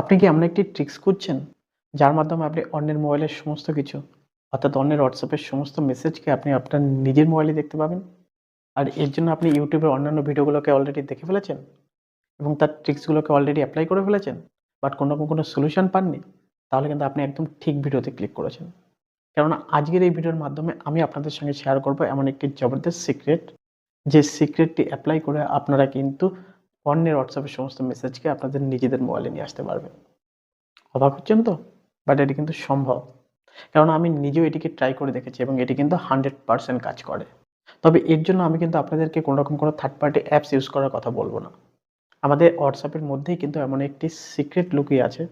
আপনি কি এমন একটি ট্রিক্স খুঁজছেন? যার মাধ্যমে আপনি অন্যের মোবাইলের সমস্ত কিছু, অর্থাৎ অন্যের হোয়াটসঅ্যাপের সমস্ত মেসেজকে আপনি আপনার নিজের মোবাইলে দেখতে পাবেন? আর এর জন্য আপনি ইউটিউবের অন্যান্য ভিডিওগুলোকে অলরেডি দেখে ফেলেছেন? এবং তার ট্রিক্সগুলোকে অলরেডি অ্যাপ্লাই করে ফেলেছেন? বাট কোনো রকম কোনো সলিউশন পাননি? তাহলে কিন্তু আপনি একদম ঠিক ভিডিওতে ক্লিক করেছেন। কেননা আজকের এই ভিডিওর মাধ্যমে আমি আপনাদের সঙ্গে শেয়ার করব এমন একটি জবরদস্ত সিক্রেট যে সিক্রেটটি অ্যাপ্লাই করে আপনারা কিন্তু অন্যের হোয়াটসঅ্যাপের সমস্ত মেসেজকে আপনাদের নিজেদের মোবাইলে নিয়ে আসতে পারবেন। অবাক হচ্ছেন তো? বাট এটি কিন্তু সম্ভব। কারণ আমি নিজেও এটিকে ট্রাই করে দেখেছি এবং এটি কিন্তু হান্ড্রেড পার্সেন্ট কাজ করে। তবে এর জন্য আমি কিন্তু আপনাদেরকে কোনো রকম কোনো থার্ড পার্টি অ্যাপস ইউজ করার কথা বলব না। আমাদের হোয়াটসঅ্যাপের মধ্যেই কিন্তু এমন একটি সিক্রেট লুকিয়ে আছে,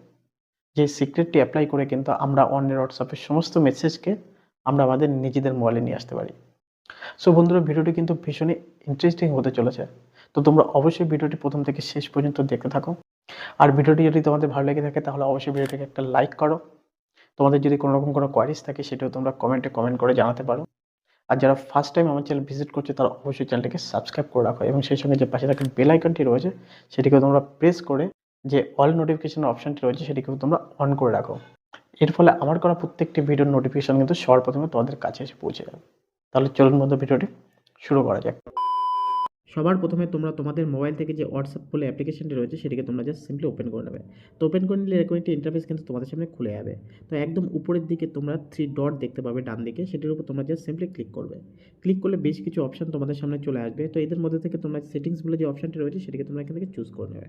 যে সিক্রেটটি অ্যাপ্লাই করে কিন্তু আমরা অন্যের হোয়াটসঅ্যাপের সমস্ত মেসেজকে আমরা আমাদের নিজেদের মোবাইলে নিয়ে আসতে পারি। সো বন্ধুরা, ভিডিওটি কিন্তু ভীষণই ইন্টারেস্টিং হতে চলেছে। তো তোমরা অবশ্যই ভিডিওটি প্রথম থেকে শেষ পর্যন্ত দেখতে থাকো। আর ভিডিওটি যদি তোমাদের ভালো লেগে থাকে, তাহলে অবশ্যই ভিডিওটিকে একটা লাইক করো। তোমাদের যদি কোনো রকম কোনো কোয়ারিজ থাকে, সেটাও তোমরা কমেন্টে কমেন্ট করে জানাতে পারো। আর যারা ফার্স্ট টাইম আমার চ্যানেল ভিজিট করছে, তারা অবশ্যই চ্যানেলটিকে সাবস্ক্রাইব করে রাখো এবং সেই সঙ্গে যে পাশে থাকা বেল আইকনটি রয়েছে, সেটিকেও তোমরা প্রেস করে যে অল নোটিফিকেশন অপশনটি রয়েছে, সেটিকেও তোমরা অন করে রাখো। এর ফলে আমার করা প্রত্যেকটি ভিডিওর নোটিফিকেশন কিন্তু সর্বপ্রথমে তোমাদের কাছে এসে পৌঁছে যাবে। তাহলে চলুন বন্ধু, ভিডিওটি শুরু করা যাক। সবার প্রথমে তোমরা তোমাদের মোবাইল থেকে যে হোয়াটসঅ্যাপ বলে অ্যাপ্লিকেশনটি রয়েছে, সেটিকে তোমরা জাস্ট সিম্পলি ওপেন করে নেবে। তো ওপেন করে নিলে এরকম একটি ইন্টারফেস কিন্তু তোমাদের সামনে খুলে যাবে। তো একদম উপরের দিকে তোমরা থ্রি ডট দেখতে পাবে ডান দিকে, সেটির উপর তোমরা জাস্ট সিম্পলি ক্লিক করবে। ক্লিক করলে বেশ কিছু অপশান তোমাদের সামনে চলে আসবে। তো এদের মধ্যে থেকে তোমরা সেটিংস বলে যে অপশানটি রয়েছে, সেটিকে তোমরা এখান থেকে চুজ করে নেবে।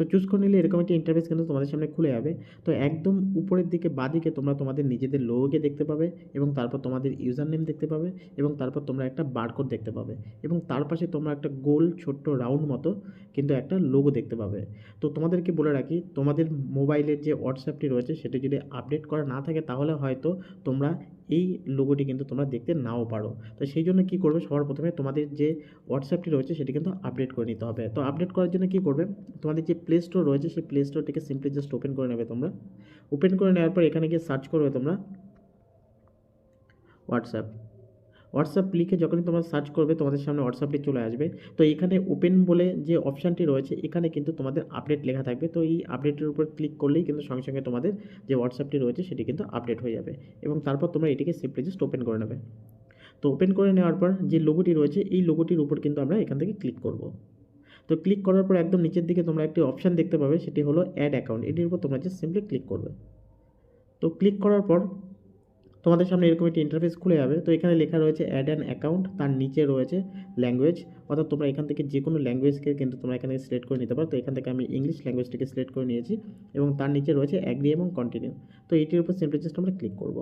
তো চুজ করে নিলে এরকম একটি ইন্টারফেস কিন্তু তোমাদের সামনে খুলে যাবে। তো একদম উপরের দিকে বাদিকে তোমরা তোমাদের নিজেদের লোগোকে দেখতে পাবে এবং তারপর তোমাদের ইউজার নেম দেখতে পাবে এবং তারপর তোমরা একটা বারকোড দেখতে পাবে এবং তার পাশে তোমরা একটা গোল ছোট্ট রাউন্ড মতো কিন্তু একটা লোগো দেখতে পাবে। তো তোমাদেরকে বলে রাখি, তোমাদের মোবাইলের যে হোয়াটসঅ্যাপটি রয়েছে সেটি যদি আপডেট করা না থাকে তাহলে হয়তো তোমরা এই লোগোটি কিন্তু তোমরা দেখতে নাও পারো। তো সেই জন্য কী করবে? সবার প্রথমে তোমাদের যে হোয়াটসঅ্যাপটি রয়েছে সেটি কিন্তু আপডেট করে নিতে হবে। তো আপডেট করার জন্য কী করবে? তোমাদের যে প্লে স্টোর রয়েছে সেই প্লে স্টোরটিকে সিম্পলি জাস্ট ওপেন করে নেবে তোমরা। ওপেন করে নেওয়ার পর এখানে গিয়ে সার্চ করবে তোমরা হোয়াটসঅ্যাপ হোয়াটসঅ্যাপ লিখে যখনই তোমরা সার্চ করবে, তোমাদের সামনে হোয়াটসঅ্যাপটি চলে আসবে। তো এখানে ওপেন বলে যে অপশানটি রয়েছে, এখানে কিন্তু তোমাদের আপডেট লেখা থাকবে। তো এই আপডেটের উপর ক্লিক করলেই কিন্তু সঙ্গে সঙ্গে তোমাদের যে হোয়াটসঅ্যাপটি রয়েছে, সেটি কিন্তু আপডেট হয়ে যাবে এবং তারপর তোমরা এটিকে সিম্পলি জাস্ট ওপেন করে নেবে। তো ওপেন করে নেওয়ার পর যে লোগোটি রয়েছে, এই লোগোটির উপর কিন্তু আমরা এখান থেকে ক্লিক করব। তো ক্লিক করার পর একদম নিচের দিকে তোমরা একটি অপশান দেখতে পাবে, সেটি হলো অ্যাড অ্যাকাউন্ট এটির উপর তোমরা জাস্ট সিম্পলি ক্লিক করবে। তো ক্লিক করার পর তোমাদের সামনে এরকম একটি ইন্টারফেস খুলে যাবে। তো এখানে লেখা রয়েছে অ্যাড অ্যান অ্যাকাউন্ট তার নিচে রয়েছে ল্যাঙ্গুয়েজ অর্থাৎ তোমরা এখান থেকে যে কোনো ল্যাঙ্গুয়েজকে কিন্তু তোমরা এখানে সিলেক্ট করে নিতে পারো। তো এখান থেকে আমি ইংলিশ ল্যাঙ্গুয়েজটিকে সিলেক্ট করে নিয়েছি এবং তার নিচে রয়েছে অ্যাগ্রি এবং কন্টিনিউ তো এটির উপর সিম্পলি জাস্ট আমরা ক্লিক করব।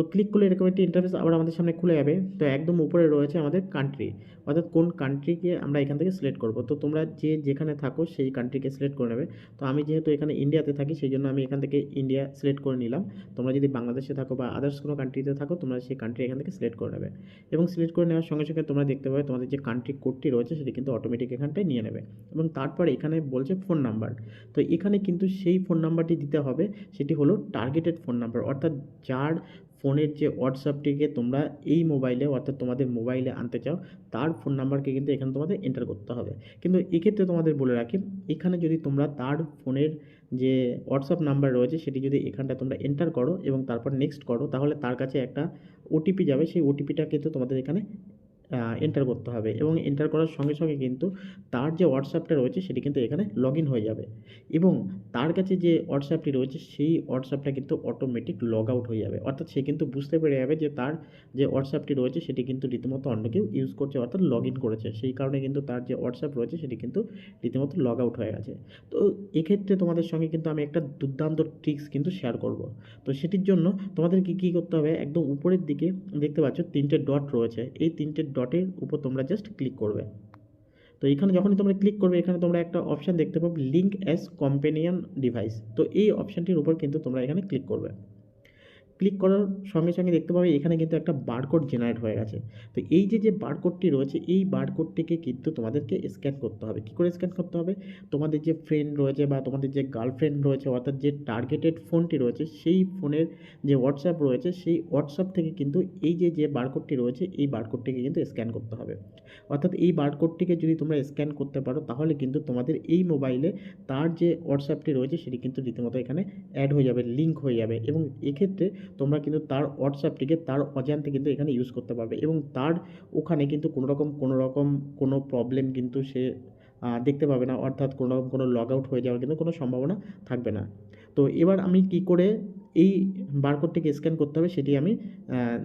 তো ক্লিক করলে এরকম একটি ইন্টারফেস আবার আমাদের সামনে খুলে যাবে। তো একদম উপরে রয়েছে আমাদের কান্ট্রি অর্থাৎ কোন কান্ট্রিকে আমরা এখান থেকে সিলেক্ট করব। তো তোমরা যে যেখানে থাকো সেই কান্ট্রিকে সিলেক্ট করে নেবে। তো আমি যেহেতু এখানে ইন্ডিয়াতে থাকি, সেই জন্য আমি এখান থেকে ইন্ডিয়া সিলেক্ট করে নিলাম। তোমরা যদি বাংলাদেশে থাকো বা আদার্স কোনো কান্ট্রিতে থাকো, তোমরা সেই কান্ট্রি এখান থেকে সিলেক্ট করে নেবে। এবং সিলেক্ট করে নেওয়ার সঙ্গে সঙ্গে তোমরা দেখতে পাবে তোমাদের যে কান্ট্রি কোডটি রয়েছে, সেটি কিন্তু অটোমেটিক এখানটায় নিয়ে নেবে। এবং তারপর এখানে বলছে ফোন নাম্বার তো এখানে কিন্তু সেই ফোন নাম্বারটি দিতে হবে, সেটি হলো টার্গেটেড ফোন নাম্বার অর্থাৎ যার ফোনের যে হোয়াটসঅ্যাপটিকে তোমরা এই মোবাইলে অর্থাৎ তোমাদের মোবাইলে আনতে চাও, তার ফোন নাম্বারকে কিন্তু এখানে তোমাদের এন্টার করতে হবে। কিন্তু এক্ষেত্রে তোমাদের বলে রাখি, এখানে যদি তোমরা তার ফোনের যে হোয়াটসঅ্যাপ নাম্বার রয়েছে, সেটি যদি এখানটা তোমরা এন্টার করো এবং তারপর নেক্সট করো, তাহলে তার কাছে একটা ওটিপি যাবে। সেই ওটিপিটা কিন্তু তোমাদের এখানে এন্টার করতে হবে এবং এন্টার করার সঙ্গে সঙ্গে কিন্তু তার যে হোয়াটসঅ্যাপটা রয়েছে সেটি কিন্তু এখানে লগ হয়ে যাবে এবং তার কাছে যে হোয়াটসঅ্যাপটি রয়েছে সেই হোয়াটসঅ্যাপটা কিন্তু অটোমেটিক লগ আউট হয়ে যাবে। অর্থাৎ সে কিন্তু বুঝতে পেরে যাবে যে তার যে হোয়াটসঅ্যাপটি রয়েছে সেটি কিন্তু রীতিমতো অন্য কেউ ইউজ করছে অর্থাৎ লগ করেছে। সেই কারণে কিন্তু তার যে হোয়াটসঅ্যাপ রয়েছে সেটি কিন্তু রীতিমতো লগ আউট হয়ে গেছে। তো এক্ষেত্রে তোমাদের সঙ্গে কিন্তু আমি একটা দুর্দান্ত ট্রিক্স কিন্তু শেয়ার করব। তো সেটির জন্য তোমাদের কী করতে হবে? একদম উপরের দিকে দেখতে পাচ্ছ তিনটে ডট রয়েছে। এই তিনটে ডটের উপর তোমরা জাস্ট ক্লিক করবে। তো এখানে যখনই তোমরা ক্লিক করবে, এখানে তোমরা একটা অপশান দেখতে পাবে লিঙ্ক অ্যাজ কম্পেনিয়ান ডিভাইস তো এই অপশানটির উপর কিন্তু তোমরা এখানে ক্লিক করবে। ক্লিক করার সঙ্গে সঙ্গে দেখতে পাবে এখানে কিন্তু একটা বারকোড জেনারেট হয়ে গেছে। তো এই যে যে বারকোডটি রয়েছে, এই বারকোডটিকে কিন্তু তোমাদেরকে স্ক্যান করতে হবে। কী করে স্ক্যান করতে হবে? তোমাদের যে ফ্রেন্ড রয়েছে বা তোমাদের যে গার্লফ্রেন্ড রয়েছে, অর্থাৎ যে টার্গেটেড ফোনটি রয়েছে, সেই ফোনের যে হোয়াটসঅ্যাপ রয়েছে, সেই হোয়াটসঅ্যাপ থেকে কিন্তু এই যে যে বারকোডটি রয়েছে, এই বারকোডটিকে কিন্তু স্ক্যান করতে হবে। অর্থাৎ এই বারকোডটিকে যদি তোমরা স্ক্যান করতে পারো, তাহলে কিন্তু তোমাদের এই মোবাইলে তার যে হোয়াটসঅ্যাপটি রয়েছে, সেটি কিন্তু রীতিমতো এখানে অ্যাড হয়ে যাবে লিঙ্ক হয়ে যাবে। এবং এক্ষেত্রে তোমরা কিন্তু তার হোয়াটসঅ্যাপটিকে তার অজান্তে কিন্তু এখানে ইউজ করতে পারবে এবং তার ওখানে কিন্তু কোনো রকম কোনো রকম কোনো প্রবলেম কিন্তু সে দেখতে পাবে না। অর্থাৎ কোনো রকম কোনো লগ আউট হয়ে যাওয়ার কিন্তু কোনো সম্ভাবনা থাকবে না। তো এবার আমি কি করে এই বারকোডটিকে স্ক্যান করতে হবে সেটি আমি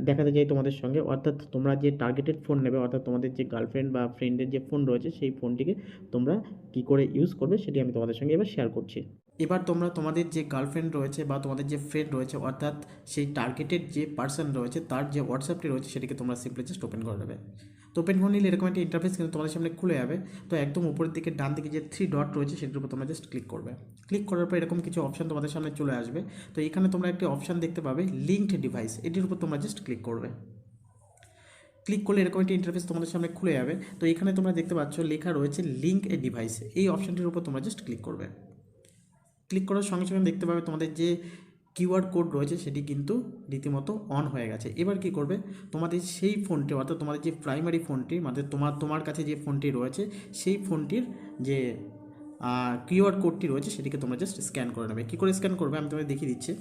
দেখাতে চাই তোমাদের সঙ্গে। অর্থাৎ তোমরা যে টার্গেটেড ফোন নেবে, অর্থাৎ তোমাদের যে গার্লফ্রেন্ড বা ফ্রেন্ডের যে ফোন রয়েছে, সেই ফোনটিকে তোমরা কি করে ইউজ করবে সেটি আমি তোমাদের সঙ্গে এবার শেয়ার করছি। এবার তোমরা তোমাদের যে গার্লফ্রেন্ড রয়েছে বা তোমাদের যে ফ্রেন্ড রয়েছে, অর্থাৎ সেই টার্গেটেড যে পার্সন রয়েছে, তার যে হোয়াটসঅ্যাপটি রয়েছে, সেটিকে তোমরা সিম্পলি জাস্ট ওপেন করে দেবে তো ওপেন করে নিলে এরকম একটা ইন্টারফেস কিন্তু তোমাদের সামনে খুলে যাবে। তো একদম উপরের দিকে ডান দিকে যে থ্রি ডট রয়েছে, সেটির উপর তোমরা জাস্ট ক্লিক করবে। ক্লিক করার পর এরকম কিছু অপশন তোমাদের সামনে চলে আসবে। তো এখানে তোমরা একটি অপশান দেখতে পাবে লিঙ্কড ডিভাইস এটির উপর তোমরা জাস্ট ক্লিক করবে। ক্লিক করলে এরকম একটি ইন্টারফেস তোমাদের সামনে খুলে যাবে। তো এখানে তোমরা দেখতে পাচ্ছ লেখা রয়েছে লিঙ্ক এ ডিভাইস এই অপশানটির উপর তোমরা জাস্ট ক্লিক করবে। ক্লিক করার সঙ্গে সঙ্গে দেখতে পাবে তোমাদের যে কিউআর কোড রয়েছে সেটি কিন্তু রীতিমতো অন হয়ে গেছে। এবার কি করবে? তোমাদের সেই ফোনটি অর্থাৎ তোমাদের যে প্রাইমারি ফোনটি মানে তোমার তোমার কাছে যে ফোনটি রয়েছে, সেই ফোনটির যে কিউআর কোডটি রয়েছে সেটিকে তোমরা জাস্ট স্ক্যান করে নেবে। কী করে স্ক্যান করবে? আমি তোমাদের দেখিয়ে দিচ্ছি।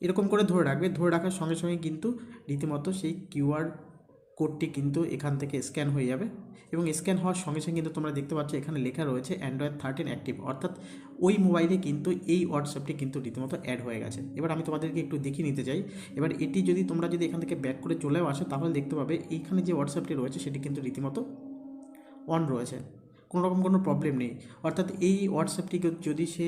এরকম করে ধরে রাখবে। ধরে রাখার সঙ্গে সঙ্গে কিন্তু রীতিমতো সেই কিউআর কোডটি কিন্তু এখান থেকে স্ক্যান হয়ে যাবে এবং স্ক্যান হওয়ার সঙ্গে সঙ্গে কিন্তু তোমরা দেখতে পাচ্ছ এখানে লেখা রয়েছে অ্যান্ড্রয়েড থার্টিন অ্যাক্টিভ অর্থাৎ ওই মোবাইলে কিন্তু এই হোয়াটসঅ্যাপটি কিন্তু রীতিমতো অ্যাড হয়ে গেছে। এবার আমি তোমাদেরকে একটু দেখিয়ে নিতে চাই। এবার এটি যদি তোমরা যদি এখান থেকে ব্যাক করে চলেও আসো তাহলে দেখতে পাবে এইখানে যে হোয়াটসঅ্যাপটি রয়েছে সেটি কিন্তু রীতিমতো অন রয়েছে। কোনো রকম কোনো প্রবলেম নেই। অর্থাৎ এই হোয়াটসঅ্যাপটিকে যদি সে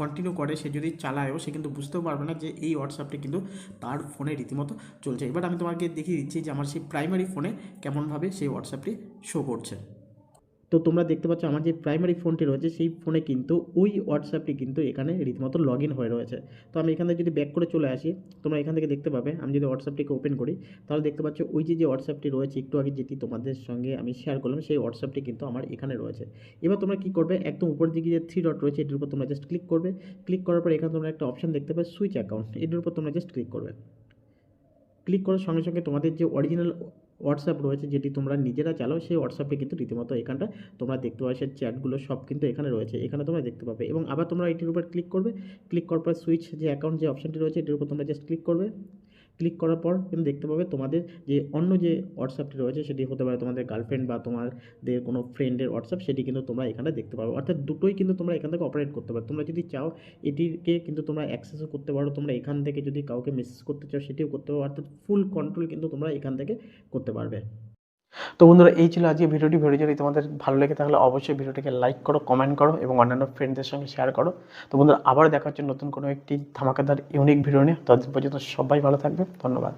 কন্টিনিউ করে, সে যদি চালায়ও, সে কিন্তু বুঝতেও পারবে না যে এই হোয়াটসঅ্যাপটি কিন্তু তার ফোনে রীতিমতো চলছে। এবার আমি তোমাকে দেখিয়ে দিচ্ছি যে আমার সেই প্রাইমারি ফোনে কেমনভাবে সেই হোয়াটসঅ্যাপটি শো করছে। তো তোমরা দেখতে পাচ্ছ আমার যে প্রাইমারি ফোনটি রয়েছে, সেই ফোনে কিন্তু ওই হোয়াটসঅ্যাপটি কিন্তু এখানে রীতিমতো লগ ইন হয়ে রয়েছে। তো আমি এখান থেকে যদি ব্যাক করে চলে আসি, তোমরা এখান থেকে দেখতে পাবে, আমি যদি হোয়াটসঅ্যাপটিকে ওপেন করি, তাহলে দেখতে পাচ্ছ ওই যে যে হোয়াটসঅ্যাপটি রয়েছে, একটু আগে যেটি তোমাদের সঙ্গে আমি শেয়ার করলাম, সেই হোয়াটসঅ্যাপটি কিন্তু আমার এখানে রয়েছে। এবার তোমরা কি করবে, একদম উপর দিকে যে থ্রি ডট রয়েছে, এটির উপর তোমরা জাস্ট ক্লিক করবে। ক্লিক করার পর এখানে তোমরা একটা অপশন দেখতে পাবে সুইচ অ্যাকাউন্ট এটির উপর তোমরা জাস্ট ক্লিক করবে। ক্লিক করার সঙ্গে সঙ্গে তোমাদের যে অরিজিনাল হোয়াটসঅ্যাপ রয়েছে যেটি তোমরা নিজেরা চালাও, সেই হোয়াটসঅ্যাপে কিন্তু রীতিমতো এখানটা তোমরা দেখতে পাবে চ্যাটগুলো সব কিন্তু এখানে রয়েছে, এখানে তোমরা দেখতে পাবে। এবং আবার তোমরা এটির উপর ক্লিক করবে ক্লিক করার পর সুইচ যে অ্যাকাউন্ট যে অপশানটি রয়েছে, এটির উপর তোমরা জাস্ট ক্লিক করবে। ক্লিক করার পর কিন্তু দেখতে পাবে তোমাদের যে অন্য যে হোয়াটসঅ্যাপটি রয়েছে সেটি হতে পারে তোমাদের গার্লফ্রেন্ড বা তোমাদের কোনো ফ্রেন্ডের হোয়াটসঅ্যাপ সেটি কিন্তু তোমরা এখানে দেখতে পাবে। অর্থাৎ দুটোই কিন্তু তোমরা এখান থেকে অপারেট করতে পারো। তোমরা যদি চাও এটিকে কিন্তু তোমরা অ্যাক্সেসও করতে পারো। তোমরা এখান থেকে যদি কাউকে মেসেজ করতে চাও সেটিও করতে পারো। অর্থাৎ ফুল কন্ট্রোল কিন্তু তোমরা এখান থেকে করতে পারবে। তো বন্ধুরা, এই ছিল আজকে ভিডিওটি। ভিডিও যদি তোমাদের ভালো লেগে তাহলে অবশ্যই ভিডিওটিকে লাইক করো কমেন্ট করো এবং অন্যান্য ফ্রেন্ডদের সঙ্গে শেয়ার করো। তো বন্ধুরা, আবার দেখা হচ্ছে নতুন কোনো একটি ধামাকাদার ইউনিক ভিডিও নিয়ে। ততদিন পর্যন্ত সবাই ভালো থাকবে ধন্যবাদ।